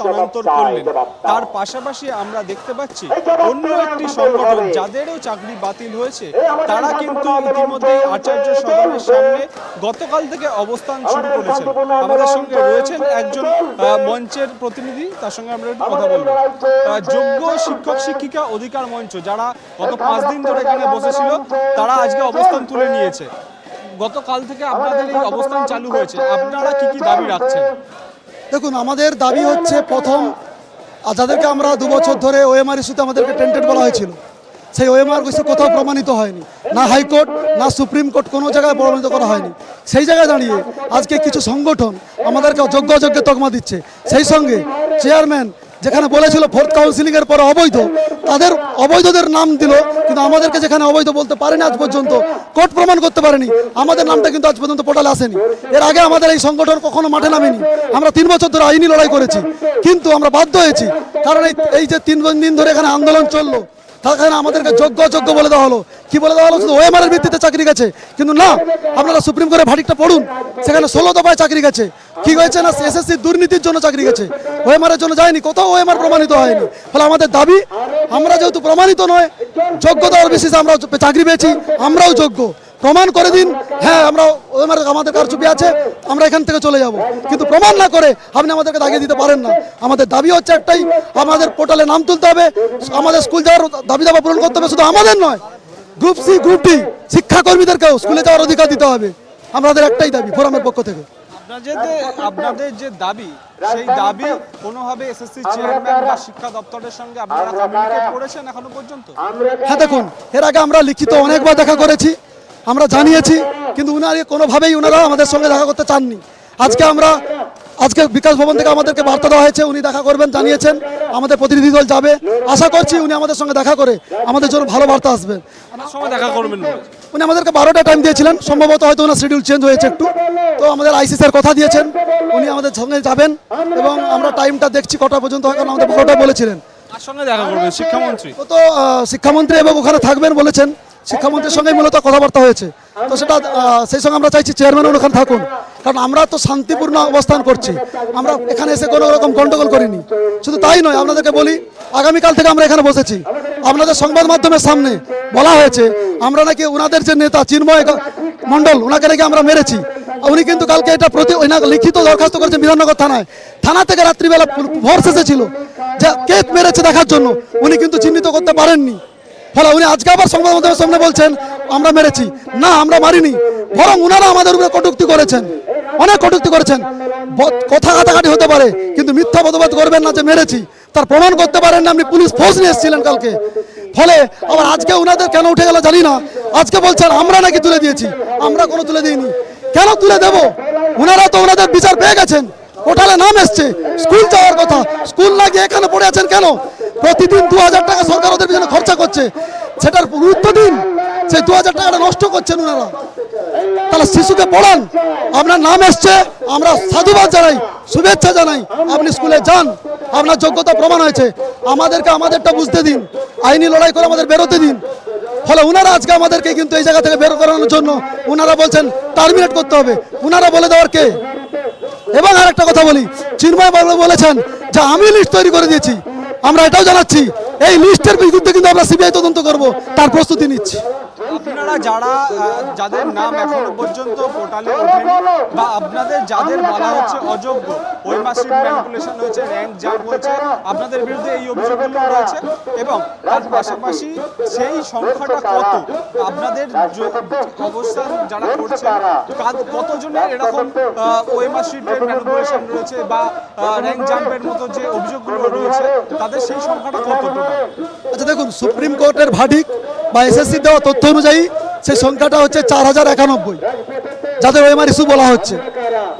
তারা তার পাশাপাশি আমরা দেখতে পাচ্ছি অন্য একটি সংগঠন যাদেরও চাকরি বাতিল হয়েছে, তারা কিন্তু ইতিমধ্যেই আচার্য সদনের সামনে গতকাল থেকে অবস্থান শুরু করেছেন। আমাদের সঙ্গে রয়েছেন একজন মঞ্চের প্রতিনিধি, তার সঙ্গে আমরা কথা বলব। যোগ্য শিক্ষক, শিক্ষিকা অধিকার মঞ্চ যারা গত পাঁচ দিন ধরে এখানে বসেছিল তারা আজকে অবস্থান তুলে নিয়েছে। গতকাল থেকে আপনাদের এই অবস্থান চালু হয়েছে। আপনারা কি কি দাবি রাখছেন? দেখুন আমাদের দাবি হচ্ছে প্রথম আর যাদেরকে আমরা দু বছর ধরে ওএমআর ইস্যুতে আমাদেরকে টেন্টেড বলা হয়েছিল সেই ওএমআর ইস্যু কোথাও প্রমাণিত হয়নি। না হাইকোর্ট না সুপ্রিম কোর্ট কোনো জায়গায় প্রমাণিত করা হয়নি। সেই জায়গায় দাঁড়িয়ে আজকে কিছু সংগঠন আমাদেরকে যোগ্য অযোগ্য তকমা দিচ্ছে। সেই সঙ্গে চেয়ারম্যান যেখানে বলেছিল ফোর্থ কাউন্সিলিং এর পরে অবৈধ। তাদের অবৈধদের নাম দিল, কিন্তু আমাদেরকে যেখানে অবৈধ বলতে পারেনি আজ পর্যন্ত, কোর্ট প্রমাণ করতে পারেনি। আমাদের নামটা কিন্তু আজ পর্যন্ত পোর্টালে আসেনি। এর আগে আমাদের এই সংগঠন কখনো মাঠে নামেনি। আমরা তিন বছর ধরে আইনি লড়াই করেছি। কিন্তু আমরা বাধ্য হয়েছি। কারণ এই এই যে তিন দিন ধরে এখানে আন্দোলন চলল তাখানে আমাদেরকে যোগ্য অযোগ্য বলে দেওয়া হলো। কি বলে দেওয়া হলো? শুধু ওএমআর এর ভিত্তিতে চাকরি গেছে। কিন্তু না, আপনারা সুপ্রিম কোর্টের ভাটিকটা পড়ুন। সেখানে ষোলো দফায় চাকরি গেছে। কি হয়েছে না এসএসসি দুর্নীতির জন্য চাকরি গেছে? ওএমআর এর জন্য যায়নি, কোথাও ওএমআর প্রমাণিত হয়নি। ফলে আমাদের দাবি, আমরা যেহেতু প্রমাণিত নয় যোগ্যতার বেসিসে আমরা চাকরি পেয়েছি, আমরাও যোগ্য। প্রমাণ করে দিন। হ্যাঁ আমরা আমাদের কারচুপি আছে আমরা এখান থেকে চলে যাব। কিন্তু প্রমাণ না করে আপনি আমাদেরকে দাগিয়ে দিতে পারেন না। আমাদের দাবি হচ্ছে একটাই আমাদের পোর্টালে নাম তুলতে হবে আমাদের স্কুল যাওয়ার দাবি দাবা পূরণ করতে হবে শুধু আমাদের নয় গ্রুপ সি গ্রুপ ডি শিক্ষাকর্মীদেরকেও স্কুলে যাওয়ার অধিকার দিতে হবে। আমাদের একটাই দাবি ফোরামের পক্ষ থেকে। আপনাদের যে- আপনাদের যে দাবি সেই দাবি কোনোভাবে এসএসসি চেয়ারম্যান বা শিক্ষা দপ্তরের সঙ্গে আপনারা কমিউনিকেট করেছেন এখনও পর্যন্ত? হ্যাঁ দেখুন এর আগে আমরা লিখিত অনেকবার দেখা করেছি। আমরা জানিয়েছি কিন্তু উনারা কোনোভাবেই উনারা আমাদের সঙ্গে দেখা করতে চাননি। আজকে আমরা আজকে বিকাশ ভবন থেকে আমাদেরকে বার্তা দেওয়া হয়েছে উনি দেখা করবেন জানিয়েছেন আমাদের প্রতিনিধি দল যাবে। আশা করছি উনি আমাদের সঙ্গে দেখা করে আমাদের জন্য ভালো বার্তা আসবে দেখা করবেন। উনি আমাদেরকে বারোটা টাইম দিয়েছিলেন সম্ভবত হয়তো ওনার শিডিউল চেঞ্জ হয়েছে একটু। তো আমাদের আইসি স্যার কথা দিয়েছেন উনি আমাদের সঙ্গে যাবেন এবং আমরা টাইমটা দেখছি কটা পর্যন্ত হয় কারণ আমাদের বারোটা বলেছিলেন। সঙ্গে দেখা করবেন শিক্ষামন্ত্রী। ও তো শিক্ষামন্ত্রী এবং ওখানে থাকবেন বলেছেন। শিক্ষামন্ত্রীর সঙ্গে মূলত কথাবার্তা হয়েছে। তো সেটা সেই সঙ্গে আমরা চাইছি চেয়ারম্যান ওখানে থাকুন। কারণ আমরা তো শান্তিপূর্ণ অবস্থান করছি। আমরা এখানে এসে কোনো রকম গন্ডগোল করিনি। শুধু তাই নয় আপনাদেরকে বলি আগামীকাল থেকে আমরা এখানে বসেছি। আপনাদের সংবাদ মাধ্যমের সামনে বলা হয়েছে আমরা নাকি ওনাদের যে নেতা চিন্ময় মণ্ডল ওনাকে নাকি আমরা মেরেছি। উনি কিন্তু কালকে এটা প্রতি লিখিত দরখাস্ত করেছেন বিধাননগর থানায়। থানা থেকে রাত্রিবেলা ভোর্স এসেছিল যে কে মেরেছে দেখার জন্য। উনি কিন্তু চিহ্নিত করতে পারেননি। ফলে উনি আজকে আবার সংবাদ মাধ্যমের সামনে বলছেন, আমরা মেরেছি। না, আমরা মারিনি। বরং উনারা আমাদের উপরে কটুক্তি করেছেন। অনেক কটুক্তি করেছেন। কথা কাটাকাটি হতে পারে, কিন্তু মিথ্যা প্রতিবাদ করবেন না যে মেরেছি। তার প্রমাণ করতে পারেন না, আপনি পুলিশ ফোর্স নিয়ে এসেছিলেন কালকে। ফলে আবার আজকে উনাদের কেন উঠে গেল জানি না। আজকে বলছেন, আমরা নাকি তুলে দিয়েছি। আমরা কোনো তুলে দিইনি। কেন তুলে দেব? ওনারা তো ওনাদের বিচার পেয়ে গেছেন। পোর্টালে নাম এসছে। স্কুল যাওয়ার কথা। স্কুল না গিয়ে এখানে পড়ে আছেন কেন? প্রতিদিন দু হাজার টাকা সরকার ওদের পিছনে খরচা করছে। সেটার গুরুত্ব দিন। সেই দু হাজার টাকাটা নষ্ট করছেন ওনারা তাহলে শিশুকে পড়ান। আপনার নাম এসছে। আমরা সাধুবাদ জানাই। শুভেচ্ছা জানাই। আপনি স্কুলে যান। আপনার যোগ্যতা প্রমাণ হয়েছে। আমাদেরকে আমাদেরটা বুঝতে দিন। আইনি লড়াই করে আমাদের বেরোতে দিন। ফলে ওনারা আজকে আমাদেরকে কিন্তু এই জায়গা থেকে বের করানোর জন্য ওনারা বলছেন টার্মিনেট করতে হবে। ওনারা বলে দেওয়ার কে? এবং আর একটা কথা বলি, চিন্ময় বাবু বলেছেন যে, আমি লিস্ট তৈরি করে দিয়েছি। আমরা এটাও জানাচ্ছি এই লিস্টের বিরুদ্ধে কিন্তু আমরা সিবিআই তদন্ত করব। তার প্রস্তুতি নিচ্ছি। আপনারা যারা যাদের নাম এখনও পর্যন্ত পোর্টালে ওঠেনি বা আপনাদের যাদের বলা হচ্ছে অযোগ্য, ওই মাসিক ম্যানিপুলেশন হয়েছে, র্যাঙ্ক জাম্প হয়েছে, আপনাদের বিরুদ্ধে এই অভিযোগগুলো রয়েছে এবং তার পাশাপাশি সেই সংখ্যাটা কত? আপনাদের অবস্থান যারা করছে কতজনের এরকম ওই মাসিক ম্যানিপুলেশন রয়েছে বা র্যাঙ্ক জাম্পের মতো যে অভিযোগগুলো রয়েছে, তাদের সেই সংখ্যাটা কত টোটাল আচ্ছা দেখুন সুপ্রিম কোর্টের ভার্ডিক বা এসএসসি দেওয়া তথ্য অনুযায়ী সেই সংখ্যাটা হচ্ছে চার হাজার একানব্বই, যাদের ওএমআর ইস্যু বলা হচ্ছে।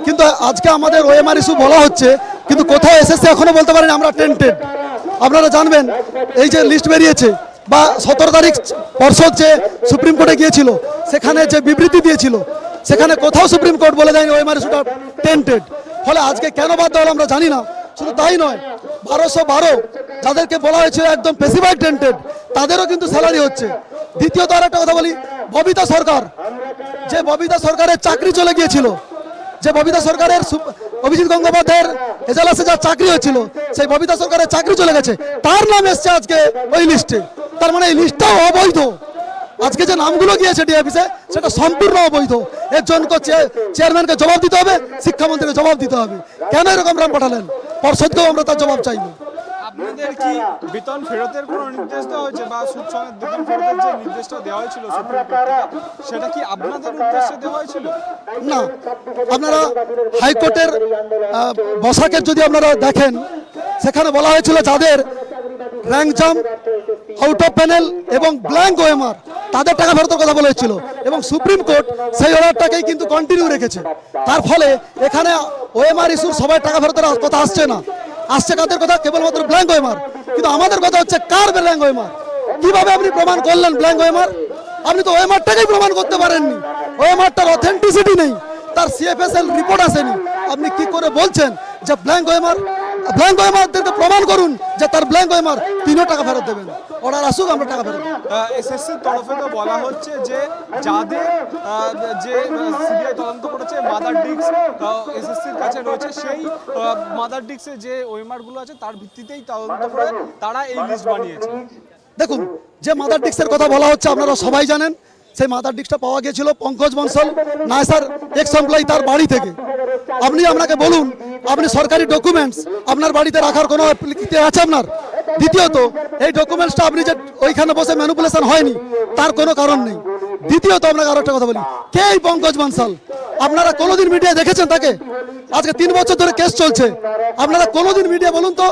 কিন্তু আজকে আমাদের ওএমআর ইস্যু বলা হচ্ছে, কিন্তু কোথাও এসএসসি এখনও বলতে পারেন, আমরা টেন্টেড। আপনারা জানবেন, এই যে লিস্ট বেরিয়েছে, বা সতেরো তারিখ পর্ষদ যে সুপ্রিম কোর্টে গিয়েছিল, সেখানে যে বিবৃতি দিয়েছিল, সেখানে কোথাও সুপ্রিম কোর্ট বলে দেয়নি ওএমআর ইস্যুটা টেন্টেড। ফলে আজকে কেন বাধ্য হলো আমরা জানি না। শুধু তাই নয়, বারোশো বারো যাদেরকে বলা হয়েছিল একদম স্পেসিফাইড টেন্টেড তাদেরও কিন্তু স্যালারি হচ্ছে। দ্বিতীয়ত আর একটা কথা বলি, ববিতা সরকার, যে ববিতা সরকারের চাকরি চলে গিয়েছিল, যে ববিতা সরকারের অভিজিৎ গঙ্গোপাধ্যায়ের এজালাসে যা চাকরি হয়েছিল, সেই ববিতা সরকারের চাকরি চলে গেছে। তার নাম এসছে আজকে ওই লিস্টে তার মানে এই লিস্টটাও অবৈধ। আজকে যে নামগুলো গিয়েছে ডিএফিসে সেটা সম্পূর্ণ অবৈধ। এর জন্য চেয়ারম্যানকে জবাব দিতে হবে, শিক্ষামন্ত্রীকে জবাব দিতে হবে। কেন এরকম নাম পাঠালেন? পর্ষদকেও আমরা তার জবাব চাইব। আপনাদের কি বেতন ফেরতের কোনো নির্দেশ দেওয়া হয়েছে বা সুদ সমেত বেতন ফেরতের যে নির্দেশটা দেওয়া হয়েছিল সেটা কি আপনাদের উদ্দেশ্যে দেওয়া হয়েছিল? না আপনারা হাইকোর্টের বসাকের যদি আপনারা দেখেন সেখানে বলা হয়েছিল যাদের র্যাঙ্ক জাম আউট অফ প্যানেল এবং ব্ল্যাঙ্ক ওএমআর তাদের টাকা ফেরতের কথা বলা হয়েছিল। এবং সুপ্রিম কোর্ট সেই অর্ডারটাকেই কিন্তু কন্টিনিউ রেখেছে। তার ফলে এখানে ওএমআর ইস্যুর সবাই টাকা ফেরতের কথা আসছে না। আসছে কাদের কথা? কেবলমাত্র ব্ল্যাঙ্ক ওএমআর কিন্তু আমাদের কথা হচ্ছে, কার ব্ল্যাঙ্ক ওএমআর কীভাবে আপনি প্রমাণ করলেন ব্ল্যাঙ্ক ওএমআর আপনি তো ওএমআরটাকেই প্রমাণ করতে পারেননি। ওএমআরটার অথেন্টিসিটি নেই। তার সিএফএসএল রিপোর্ট আসেনি। আপনি কি করে বলছেন যে ব্ল্যাঙ্ক ওএমআর ব্ল্যাঙ্ক ওএমআরদেরকে প্রমাণ করুন যে তার ব্ল্যাঙ্ক ওএমআর তিনও টাকা ফেরত দেবেন। অর্ডার আসুক আমরা টাকা ফেরত এসএসসির তরফে তো বলা হচ্ছে যে যাদের যে সিবিআই তদন্ত করেছে মাদার ডিস্ক এসএসসির কাছে রয়েছে সেই মাদার ডিস্কের যে ওয়েমারগুলো আছে তার ভিত্তিতেই তদন্ত করে তারা এই লিস্ট বানিয়েছে। দেখুন যে মাদার ডিস্কের কথা বলা হচ্ছে আপনারা সবাই জানেন সেই মাদার ডিস্কটা পাওয়া গিয়েছিল পঙ্কজ বংশল নায়সার এক্স এমপ্লয়ি তার বাড়ি থেকে। আপনি আপনাকে বলুন আপনি সরকারি ডকুমেন্টস আপনার বাড়িতে রাখার কোনো লিখতে আছে আপনার? দ্বিতীয়ত, এই ডকুমেন্টসটা আপনি যে ওইখানে বসে ম্যানুপুলেশন হয়নি, তার কোনো কারণ নেই। দ্বিতীয়ত, আপনাকে আরও একটা কথা বলি, কে এই পঙ্কজ বানসাল? আপনারা কোনোদিন মিডিয়া দেখেছেন তাকে? আজকে তিন বছর ধরে কেস চলছে। আপনারা কোনোদিন মিডিয়া বলুন তো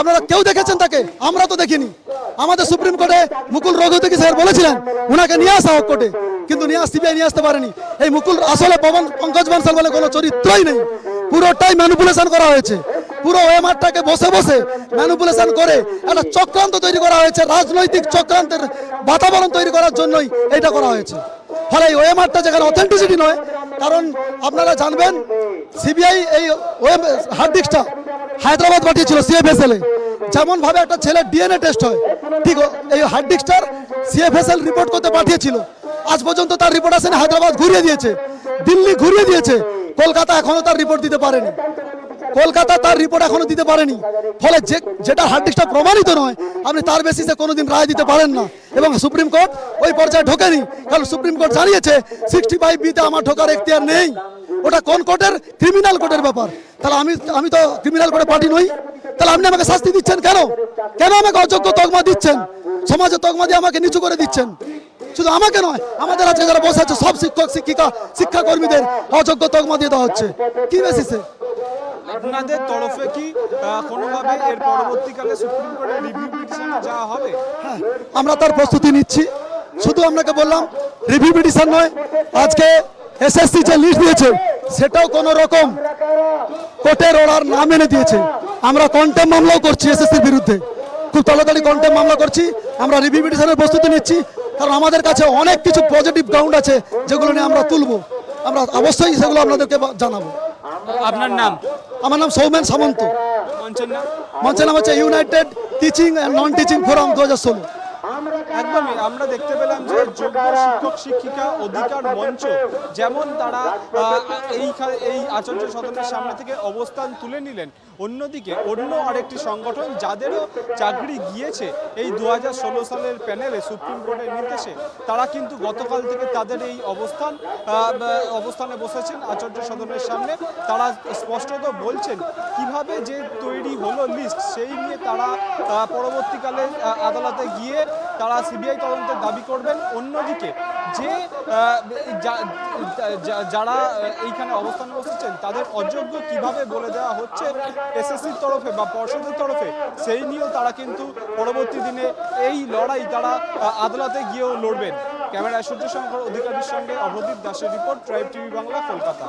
আপনারা কেউ দেখেছেন তাকে? আমরা তো দেখিনি। আমাদের সুপ্রিম কোর্টে মুকুল রঘুতকি স্যার বলেছিলেন, উনাকে নিয়ে আসা হোক কোর্টে। কিন্তু নিয়ে সিবিআই নিয়ে আসতে পারেনি। এই মুকুল, আসলে পবন, পঙ্কজ বানসাল বলে কোনো চরিত্রই নেই। পুরোটাই ম্যানুপুলেশন করা হয়েছে। পুরো ওএমআরটাকে বসে বসে ম্যানুপুলেশন করে একটা চক্রান্ত তৈরি করা হয়েছে, রাজনৈতিক চক্রান্তের বাতাবরণ তৈরি করার জন্যই এটা করা হয়েছে। ফলে এই ওএমআরটা যেখানে অথেন্টিসিটি নয়, কারণ আপনারা জানবেন সিবিআই এই হার্ড ডিস্কটা হায়দ্রাবাদ পাঠিয়েছিল সিএফএসএল এ। যেমন ভাবে একটা ছেলের ডিএনএ টেস্ট হয়, ঠিক এই হার্ড ডিস্কটার সিএফএসএল রিপোর্ট করতে পাঠিয়েছিল। আজ পর্যন্ত তার রিপোর্ট আসেনি, হায়দ্রাবাদ ঘুরিয়ে দিয়েছে, দিল্লি ঘুরিয়ে দিয়েছে। কলকাতা এখনও তার রিপোর্ট দিতে পারেনি। কলকাতা তার রিপোর্ট এখনও দিতে পারেনি। ফলে যে, যেটা হার্ড ডিস্কটা প্রমাণিত নয়, আপনি তার বেসিসে কোনোদিন রায় দিতে পারেন না। এবং সুপ্রিম কোর্ট ওই পর্যায়ে ঢোকেনি। কারণ সুপ্রিম কোর্ট জানিয়েছে সিক্সটি ফাইভ বিতে আমার ঢোকার এখতিয়ার নেই। ওটা কোন কোর্টের? ক্রিমিনাল কোর্টের ব্যাপার। তাহলে আমি আমি তো ক্রিমিনাল কোর্টে পার্টি নই। তাহলে আপনি আমাকে শাস্তি দিচ্ছেন কেন? কেন আমাকে অযোগ্য তকমা দিচ্ছেন? সমাজে তকমা দিয়ে আমাকে নিচু করে দিচ্ছেন? শুধু আমাকে নয় আমাদের আজকে যারা বসে আছে সব শিক্ষক শিক্ষিকা শিক্ষাকর্মীদের অযোগ্য তকমা দিয়ে দেওয়া হচ্ছে। কি বেসিসে আপনাদের তরফে কি কোনোভাবে এর পরবর্তীকালে সুপ্রিম কোর্টের রিভিউ পিটিশনে যাওয়া হবে? হ্যাঁ, আমরা তার প্রস্তুতি নিচ্ছি। শুধু আপনাকে বললাম রিভিউ পিটিশন নয় আজকে এসএসসি যে লিস্ট দিয়েছে সেটাও কোনো রকম কোর্টের অর্ডার না মেনে দিয়েছে। আমরা কন্টেম মামলাও করছি এসএসসির বিরুদ্ধে। খুব তাড়াতাড়ি কন্টেম মামলা করছি। আমরা রিভিউ পিটিশনের প্রস্তুতি নিচ্ছি। কারণ আমাদের কাছে অনেক কিছু পজিটিভ গ্রাউন্ড আছে যেগুলো নিয়ে আমরা তুলবো। আমরা অবশ্যই সেগুলো আপনাদেরকে জানাব। আপনার নাম? আমার নাম সৌমেন সামন্ত। মঞ্চের নাম? মঞ্চের নাম হচ্ছে United teaching and non teaching forum দু হাজার ষোলো। একদমই আমরা দেখতে পেলাম যে যোগ্য শিক্ষক শিক্ষিকা অধিকার মঞ্চ যেমন তারা আহ, এই এই আচার্য সদনের সামনে থেকে অবস্থান তুলে নিলেন। অন্যদিকে অন্য আরেকটি সংগঠন যাদেরও চাকরি গিয়েছে এই দু হাজার ষোলো সালের প্যানেলে সুপ্রিম কোর্টের নির্দেশে, তারা কিন্তু গতকাল থেকে তাদের এই অবস্থান অবস্থানে বসেছেন আচার্য সদনের সামনে। তারা স্পষ্টত বলছেন, কীভাবে যে তৈরি হলো লিস্ট সেই নিয়ে তারা পরবর্তীকালে আদালতে গিয়ে তারা সিবিআই তদন্তের দাবি করবেন। অন্যদিকে যে যারা এইখানে অবস্থান বসেছেন তাদের অযোগ্য কীভাবে বলে দেওয়া হচ্ছে এসএসসির তরফে বা পর্ষদের তরফে, সেই নিয়েও তারা কিন্তু পরবর্তী দিনে এই লড়াই তারা আদালতে গিয়েও লড়বেন। ক্যামেরায় সূর্য শঙ্কর, অধিকারীর সঙ্গে অভদীপ দাসের report, Tribe TV Bangla, Kolkata.